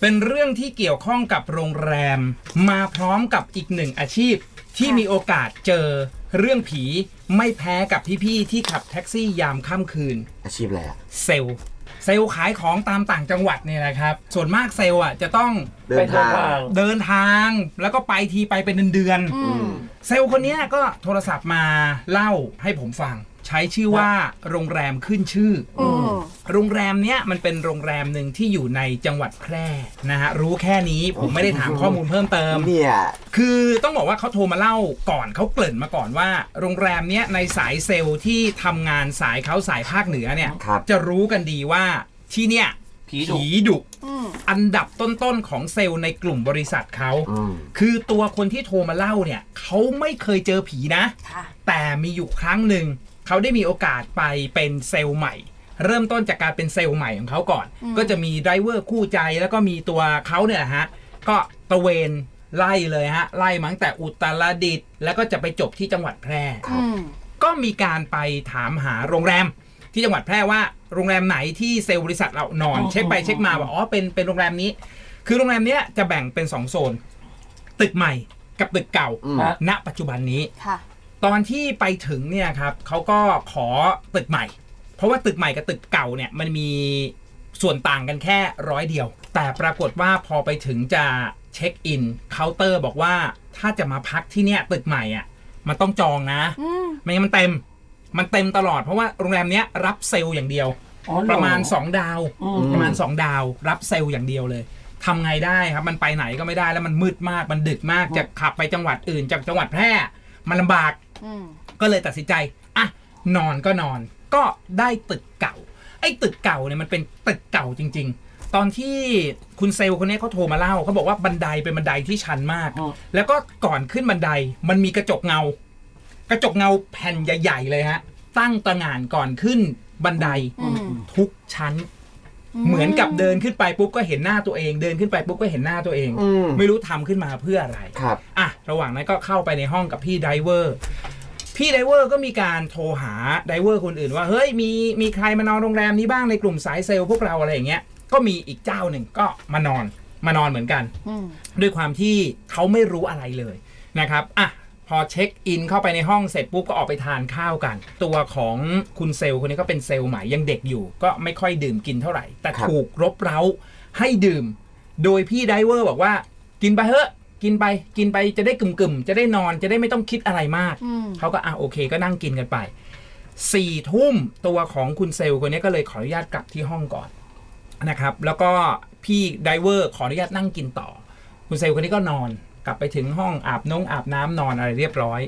เป็นเรื่องที่เกี่ยวข้องกับโรงแรม มาพร้อมกับอีกหนึ่งอาชีพ ที่ค่ะมีโอกาสเจอเรื่องผีไม่แพ้กับพี่ๆที่ขับแท็กซี่ยามค่ำคืน อาชีพอะไรอะเซลล์เซลล์ขายของตามต่างจังหวัดเนี่ยนะครับ ส่วนมากเซลล์อะจะต้องเดินทาง เดินทางแล้วก็ไปทีไปเป็นเดือนๆ อืม เซลล์คนเนี้ยก็โทรศัพท์มาเล่าให้ผมฟัง ใช้ชื่อว่าโรงแรมขึ้นชื่อออืม โรงแรมเนี้ยมันเป็นโรงแรมหนึ่งที่อยู่ในจังหวัดแพร่นะฮะรู้แค่นี้ผมไม่ได้ถามข้อมูลเพิ่มเติม เนี่ย คือต้องบอกว่าเขาโทรมาเล่าก่อนเขาเกริ่นมาก่อนว่า โรงแรมเนี้ยในสายเซลล์ที่ทำงานสายเขาสายภาคเหนือเนี่ย ครับ จะรู้กันดีว่าที่เนี่ยผีดุผีดุอืม อันดับต้นๆของเซลล์ในกลุ่มบริษัทเขา อืม คือตัวคนที่โทรมาเล่าเนี่ยเขาไม่เคยเจอผีนะ ค่ะ แต่แต่มีอยู่ครั้งหนึ่งเขาได้มีโอกาสไปเป็นเซลล์ใหม่ เริ่มต้นจากการเป็นเซลล์ใหม่ของเขาก่อนก็จะมีไดรเวอร์คู่ใจแล้วก็มีตัวเขาเนี่ยนะฮะ ก็ตระเวนไล่เลยฮะ ไล่มาตั้งแต่อุตรดิตถ์แล้วก็จะไปจบที่จังหวัดแพร่ อืม ก็มีการไปถามหาโรงแรม ที่จังหวัดแพร่ว่าโรงแรมไหนที่เซลล์บริษัทเรานอน อ๋อ เช็คไปเช็คมาว่าอ๋อเป็นเป็นโรงแรมนี้ คือโรงแรมเนี้ยจะแบ่งเป็นสองโซน ตึกใหม่กับตึกเก่าอืม ณปัจจุบันนี้ ค่ะ ตอนที่ไปถึงเนี่ยครับเขาก็ขอตึกใหม่ เพราะว่าตึกใหม่กับตึกเก่าเนี่ยมันมีส่วนต่างกันแค่ร้อยเดียว แต่ปรากฏว่าพอไปถึงจะเช็คอินเคาน์เตอร์บอกว่าถ้าจะมาพักที่เนี่ยตึกใหม่อะมันต้องจองนะอืมไม่งั้นมันเต็ม มันเต็มตลอดเพราะว่าโรงแรมเนี้ยรับเซลล์อย่างเดียวอ๋อเหอประมาณ 2 ดาวอืมประมาณ 2 ดาว รับเซลล์อย่างเดียวเลยทำไงได้ครับ มันไปไหนก็ไม่ได้แล้วมันมืดมาก มันดึกมาก จะขับไปจังหวัดอื่นจากจังหวัดแพร่ มันลำบากอืมก็เลยตัดสินใจ อะ นอนก็นอน ก็ได้ตึกเก่า ไอ้ตึกเก่าเนี่ยมันเป็นตึกเก่าจริง ๆ ตอนที่คุณเซลล์คนนี้เขาโทรมาเล่าเขาบอกว่าบันไดเป็นบันไดที่ชันมาก อ๋อ แล้วก็ก่อนขึ้นบันไดมันมีกระจกเงา กระจกเงาแผ่นใหญ่ ๆ เลยฮะ ตั้งตระหง่านก่อนขึ้นบันไดอืม ทุกชั้น เหมือนกับเดินขึ้นไปปุ๊บก็เห็นหน้าตัวเอง เดินขึ้นไปปุ๊บก็เห็นหน้าตัวเอง อืม ไม่รู้ทำขึ้นมาเพื่ออะไร ครับ อะ ระหว่างนั้นก็เข้าไปในห้องกับพี่ไดเวอร์ พี่ไดเวอร์ก็มีการโทรหาไดเวอร์คนอื่นว่า เฮ้ยมีมีใครมานอนโรงแรมนี้บ้างในกลุ่มสายเซลล์พวกเราอะไรอย่างเงี้ยก็มีอีกเจ้าหนึ่งก็มานอนมานอนเหมือนกันอืมด้วยความที่เขาไม่รู้อะไรเลยนะครับอะพอเช็คอินเข้าไปในห้องเสร็จปุ๊บก็ออกไปทานข้าวกัน ตัวของคุณเซลล์คนนี้ก็เป็นเซลล์ใหม่ยังเด็กอยู่ ก็ไม่ค่อยดื่มกินเท่าไหร่ แต่ครับถูกรบเร้าให้ดื่ม โดยพี่ไดเวอร์บอกว่ากินไปเถอะ กินไปกินไปจะได้กึ่มๆจะได้นอนจะได้ไม่ต้องคิดอะไรมากอืมเขาก็อะโอเคก็นั่งกินกันไปสี่ทุ่มตัวของคุณเซลล์คนนี้ก็เลยขออนุญาตกลับที่ห้องก่อนนะครับ แล้วก็พี่ไดเวอร์ขออนุญาตนั่งกินต่อ คุณเซลล์คนนี้ก็นอนกลับไปถึงห้องอาบน้องอาบน้ำนอนอะไรเรียบร้อย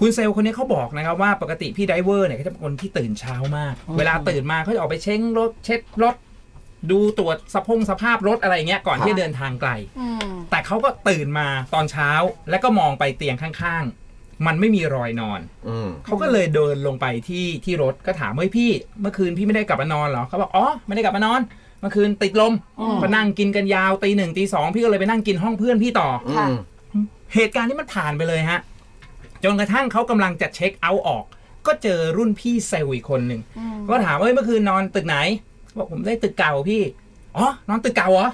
คุณเซลล์คนนี้เขาบอกนะครับว่าปกติพี่ไดเวอร์เนี่ยเขาจะเป็นคนที่ตื่นเช้ามากอืมเวลาตื่นมาเขาจะออกไปเช็ครถเช็ดรถดูตรวจสภงสภาพรถอะไรเงี้ยก่อนที่จะเดินทางไกลอืม แต่เขาก็ตื่นมาตอนเช้าแล้วก็มองไปเตียงข้างๆ มันไม่มีรอยนอน อืมเขาก็เลยเดินลงไปที่ที่รถก็ถามเฮ้ยพี่ เมื่อคืนพี่ไม่ได้กลับมานอนเหรอเขาบอกอ๋อไม่ได้กลับมานอน เมื่อคืนติดลมอืมก็นั่งกินกันยาวตีหนึ่งตีสองพี่ก็เลยไปนั่งกินห้องเพื่อนพี่ต่อ อืค่ะ มเหตุการณ์นี้มันผ่านไปเลยฮะ จนกระทั่งเขากำลังจะเช็คเอาท์ออก ก็เจอรุ่นพี่เซลล์อีกคนหนึ่ง อืม ก็ถามว่าเอ้ยเมื่อคืนนอนตึกไหน บอกผมได้ตึกเก่าพี่ อ๋อ นอนตึกเก่าเหรอ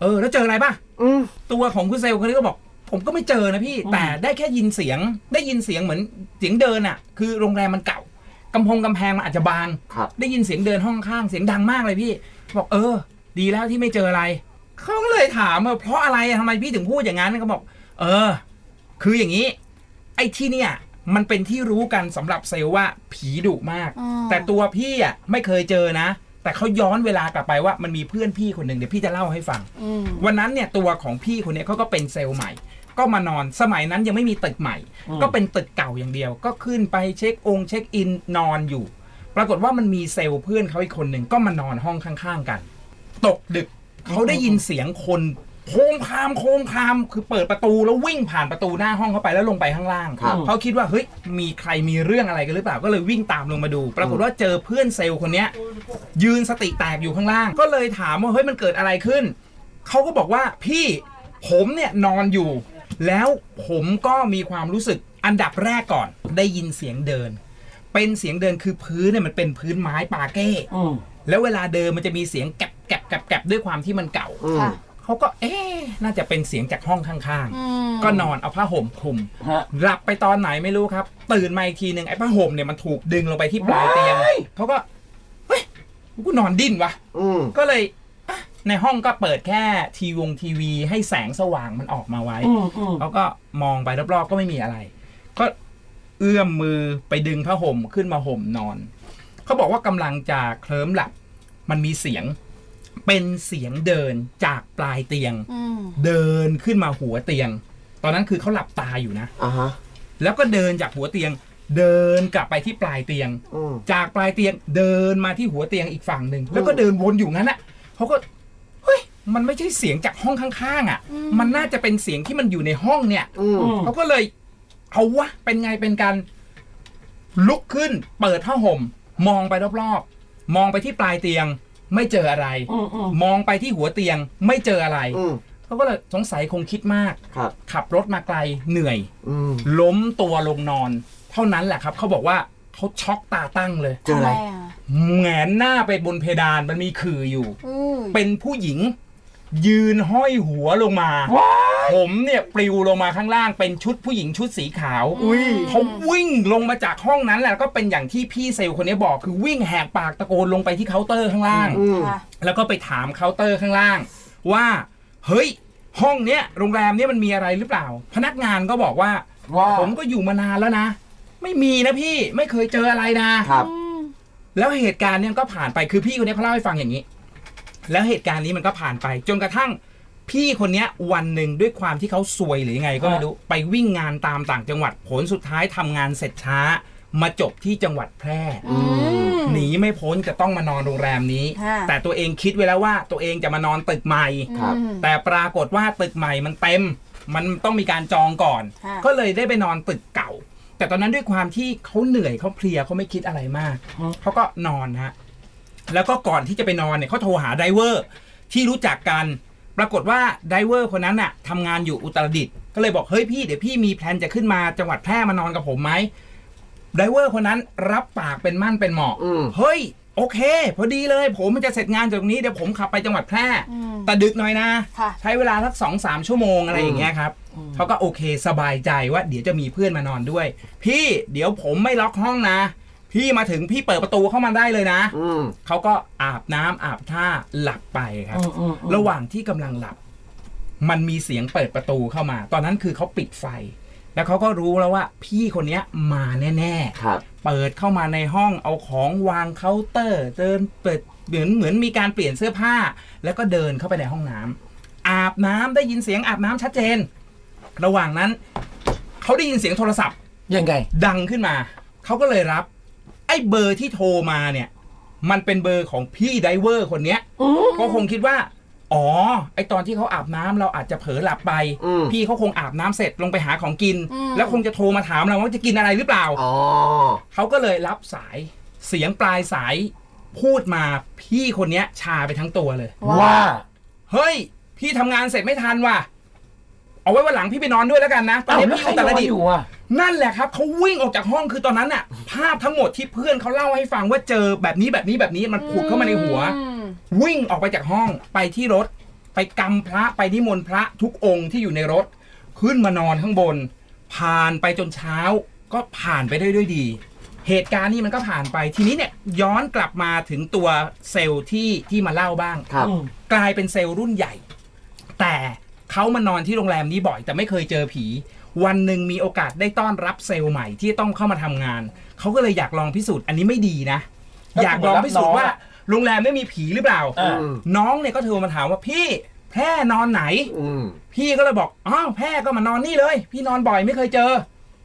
เออ แล้วเจออะไรป่ะ อืม ตัวของคุณเซลล์คนนี้ก็บอก ผมก็ไม่เจอนะพี่ อืม แต่ได้แค่ยินเสียง ได้ยินเสียงเหมือนเสียงเดินอะ คือโรงแรมมันเก่ากำพงกำแพงมันอาจจะบาง ครับได้ยินเสียงเดินห้องข้างเสียงดังมากเลยพี่ บอกเออ ดีแล้วที่ไม่เจออะไรเขาก็เลยถามว่าเพราะอะไรอะทำไมพี่ถึงพูดอย่างนั้นเขาบอก เออ คืออย่างนี้ ไอ้ที่เนี่ย มันเป็นที่รู้กันสำหรับเซลล์ว่าผีดุมากอืมแต่ตัวพี่อะไม่เคยเจอนะ แต่เขาย้อนเวลากลับไปว่ามันมีเพื่อนพี่คนหนึ่งเดี๋ยวพี่จะเล่าให้ฟัง อืม วันนั้นเนี่ยตัวของพี่คนเนี้ยเขาก็เป็นเซลล์ใหม่ ก็มานอนสมัยนั้นยังไม่มีตึกใหม่ อืม ก็เป็นตึกเก่าอย่างเดียว ก็ขึ้นไปเช็คองค์เช็คอินนอนอยู่ ปรากฏว่ามันมีเซลล์เพื่อนเขาอีกคนหนึ่งก็มานอนห้องข้างๆกัน ตกดึกเขาได้ยินเสียงคน โครมครามโครมครามคือเปิดประตูแล้ววิ่งผ่านประตูหน้าห้องเข้าไปแล้วลงไปข้างล่างครับ เขาคิดว่าเฮ้ยมีใครมีเรื่องอะไรกันหรือเปล่าก็เลยวิ่งตามลงมาดู ปรากฏว่าเจอเพื่อนเซลล์คนเนี้ย ยืนสติแตกอยู่ข้างล่าง ก็เลยถามว่าเฮ้ยมันเกิดอะไรขึ้น เขาก็บอกว่าพี่ผมเนี่ยนอนอยู่ แล้วผมก็มีความรู้สึกอันดับแรกก่อน ได้ยินเสียงเดิน เป็นเสียงเดินคือพื้นเนี่ยมันเป็นพื้นไม้ปาเก้ อืมแล้วเวลาเดินมันจะมีเสียงแกบแกบแกบแกบด้วยความที่มันเก่า อืมค่ะ เขาก็เอ๊ะน่าจะเป็นเสียงจากห้องข้างอืมๆก็นอนเอาผ้าห่มคลุม ฮะ หลับไปตอนไหนไม่รู้ครับ ตื่นมาอีกทีหนึ่งไอ้ผ้าห่มเนี่ยมันถูกดึงลงไปที่ปลายเตียงว้ายเขาก็เฮ้ยกูนอนดิ้นวะ อืม ก็เลยอะในห้องก็เปิดแค่ทีวงทีวีให้แสงสว่างมันออกมาไว้ อืมอืมเขาก็มองไปรอบๆก็ไม่มีอะไร ก็เอื้อมมือไปดึงผ้าห่มขึ้นมาห่มนอน เขาบอกว่ากำลังจะเคลิ้มหลับ มันมีเสียง เป็นเสียงเดินจากปลายเตียง อืมเดินขึ้นมาหัวเตียง ตอนนั้นคือเขาหลับตาอยู่นะ อ่าฮะแล้วก็เดินจากหัวเตียง เดินกลับไปที่ปลายเตียง อืม จากปลายเตียงเดินมาที่หัวเตียงอีกฝั่งหนึ่งแล้วก็เดินวนอยู่งั้นแหละเขาก็เฮ้ยมันไม่ใช่เสียงจากห้องข้างๆ อะ มันน่าจะเป็นเสียงที่มันอยู่ในห้องเนี่ยอืม เขาก็เลยเอาวะเป็นไงเป็นกัน ลุกขึ้น เปิดผ้าห่ม มองไปรอบๆ มองไปที่ปลายเตียง ไม่เจออะไร อืมอืมมองไปที่หัวเตียงไม่เจออะไร อืมเขาก็เลยสงสัยคงคิดมาก ครับ ขับรถมาไกลเหนื่อย อืมล้มตัวลงนอน เท่านั้นแหละครับ เขาบอกว่าเขาช็อกตาตั้งเลยเจออะไร ทำมอะแหงนหน้าไปบนเพดานมันมีขื่ออยู่ อืมเป็นผู้หญิง ยืนห้อยหัวลงมา ว้าย ผมเนี่ยปลิวลงมาข้างล่างเป็นชุดผู้หญิงชุดสีขาวอุ้ยเขาวิ่งลงมาจากห้องนั้นแหละก็เป็นอย่างที่พี่เซลล์คนนี้บอกคือวิ่งแหกปากตะโกนลงไปที่เคาน์เตอร์ข้างล่างอืมค่ะแล้วก็ไปถามเคาน์เตอร์ข้างล่าง ว่า เฮ้ย ห้องเนี้ยโรงแรมเนี้ยมันมีอะไรหรือเปล่า พนักงานก็บอกว่า ว่าผมก็อยู่มานานแล้วนะ ไม่มีนะพี่ไม่เคยเจออะไรนะ ครับ อืม แล้วเหตุการณ์เนี่ยก็ผ่านไปคือพี่คนนี้เขาเล่าให้ฟังอย่างนี้ แล้วเหตุการณ์นี้มันก็ผ่านไป จนกระทั่ง พี่คนเนี้ยวันหนึ่งด้วยความที่เขาซวยหรือยังไงก็ไม่รู้ไปวิ่งงานตามต่างจังหวัดผลสุดท้ายทำงานเสร็จช้า มาจบที่จังหวัดแพร่อืมหนีไม่พ้นจะต้องมานอนโรงแรมนี้ ค่ะ แต่ตัวเองคิดไว้แล้วว่าตัวเองจะมานอนตึกใหม่ ครับ อืม แต่ปรากฏว่าตึกใหม่มันเต็ม มันต้องมีการจองก่อน ค่ะ ก็เลยได้ไปนอนตึกเก่า แต่ตอนนั้นด้วยความที่เขาเหนื่อยเขาเพลียเขาไม่คิดอะไรมากฮะเขาก็นอนฮะ แล้วก็ก่อนที่จะไปนอนเนี่ยเขาโทรหาไดเวอร์ที่รู้จักกัน ปรากฏว่าไดเวอร์คนนั้นน่ะทำงานอยู่อุตรดิตถ์ก็เลยบอกเฮ้ยพี่เดี๋ยวพี่มีแพลนจะขึ้นมาจังหวัดแพร่มานอนกับผมไหมไดเวอร์คนนั้นรับปากเป็นมั่นเป็นเหมาะอืม เฮ้ยโอเค พอดีเลย ผมมันจะเสร็จงานจากตรงนี้เดี๋ยวผมขับไปจังหวัดแพร่อืม แต่ดึกหน่อยนะ ค่ะ ใช้เวลาสักสองสามชั่วโมงอะไรอย่างเงี้ยครับอืมเขาก็โอเคสบายใจว่าเดี๋ยวจะมีเพื่อนมานอนด้วย พี่เดี๋ยวผมไม่ล็อกห้องนะ พี่มาถึงพี่เปิดประตูเข้ามาได้เลยนะอืมเขาก็อาบน้ำอาบท่าหลับไปครับอืมอืมอืมระหว่างที่กำลังหลับ มันมีเสียงเปิดประตูเข้ามา ตอนนั้นคือเขาปิดไฟ แล้วเขาก็รู้แล้วว่า พี่คนเนี้ยมาแน่ๆ ครับ เปิดเข้ามาในห้องเอาของวางเคาน์เตอร์เดินเปิดเหมือนเหมือนมีการเปลี่ยนเสื้อผ้า แล้วก็เดินเข้าไปในห้องน้ำอาบน้ำได้ยินเสียงอาบน้ำชัดเจน ระหว่างนั้น เขาได้ยินเสียงโทรศัพท์ยังไง ดังขึ้นมา เขาก็เลยรับ ไอ้เบอร์ที่โทรมาเนี่ย มันเป็นเบอร์ของพี่ไดเวอร์คนเนี้ยก็คงคิดว่า อ๋อ ไอตอนที่เขาอาบน้ำเราอาจจะเผลอหลับไป อืม พี่เขาคงอาบน้ำเสร็จลงไปหาของกิน อืม แล้วคงจะโทรมาถามเราว่าจะกินอะไรหรือเปล่า อ๋อ เขาก็เลยรับสายเสียงปลายสายพูดมาพี่คนเนี้ยชาไปทั้งตัวเลย ว่า เฮ้ย พี่ทำงานเสร็จไม่ทันว่ะ เอาไว้วันหลังพี่ไปนอนด้วยแล้วกันนะตอนเอ้านี้แล้วพี่ใครอุตนรอนดิตถ์ อยู่อะ นั่นแหละครับเขาวิ่งออกจากห้องคือตอนนั้นน่ะ ภาพทั้งหมดที่เพื่อนเขาเล่าให้ฟังว่าเจอแบบนี้แบบนี้แบบนี้มันผุดเข้ามาในหัว อืมวิ่งออกไปจากห้องไปที่รถ ไปกำพระไปนิมนต์พระทุกองค์ที่อยู่ในรถ ขึ้นมานอนข้างบน ผ่านไปจนเช้า ก็ผ่านไปได้ด้วยดี เหตุการณ์นี้มันก็ผ่านไปทีนี้เนี่ยย้อนกลับมาถึงตัวเซลล์ที่ที่มาเล่าบ้าง ครับอืมกลายเป็นเซลล์รุ่นใหญ่ แต่ เขามานอนที่โรงแรมนี้บ่อย แต่ไม่เคยเจอผี วันหนึ่งมีโอกาสได้ต้อนรับเซลล์ใหม่ที่ต้องเข้ามาทำงาน เขาก็เลยอยากลองพิสูจน์อันนี้ไม่ดีนะ อยากลองพิสูจน์ว่า โรงแรมไม่มีผีหรือเปล่า อ่า น้องเนี่ยก็โทรมาถามว่าพี่แพร่นอนไหน อืม พี่ก็เลยบอกอ้าวแพร่ก็มานอนนี่เลย พี่นอนบ่อยไม่เคยเจอ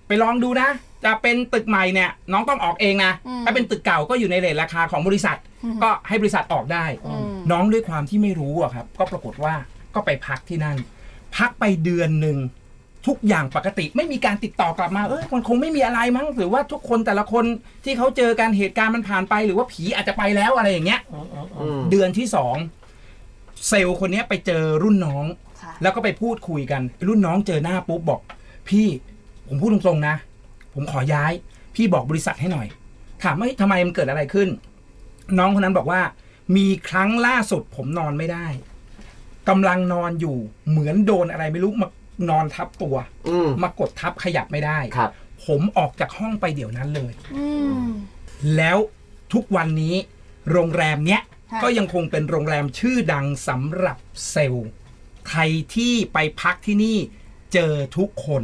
ไปลองดูนะ จะเป็นตึกใหม่เนี่ย น้องต้องออกเองนะ อืมถ้าเป็นตึกเก่าก็อยู่ในเรทราคาของบริษัทก็ให้บริษัทออกได้ อืม น้องด้วยความที่ไม่รู้อะครับ ก็ปรากฏว่า ก็ไปพักที่นั่น พักไปเดือนหนึ่งทุกอย่างปกติไม่มีการติดต่อกลับมาเอ้ยมันคงไม่มีอะไรมั้งหรือว่าทุกคนแต่ละคนที่เขาเจอการเหตุการณ์มันผ่านไป หรือว่าผีอาจจะไปแล้วอะไรอย่างเงี้ยอืมอืมอือืมมเดือนที่สองเซลล์คนเนี้ยไปเจอรุ่นน้องค่ะแล้วก็ไปพูดคุยกัน รุ่นน้องเจอหน้าปุ๊บบอก พี่ผมพูดตรงๆนะ ผมขอย้าย พี่บอกบริษัทให้หน่อย ถามว่าเฮ้ยทำไมมันเกิดอะไรขึ้น น้องคนนั้นบอกว่า มีครั้งล่าสุดผมนอนไม่ได้ กำลังนอนอยู่เหมือนโดนอะไรไม่รู้มานอนทับตัว อืมมากดทับขยับไม่ได้ ครับ ผมออกจากห้องไปเดี๋ยวนั้นเลย อืม แล้วทุกวันนี้โรงแรมเนี้ยค่ะ ก็ยังคงเป็นโรงแรมชื่อดังสำหรับเซลล์ ใครที่ไปพักที่นี่เจอทุกคน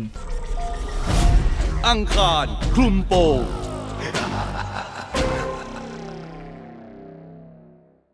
อังคารคลุมโปง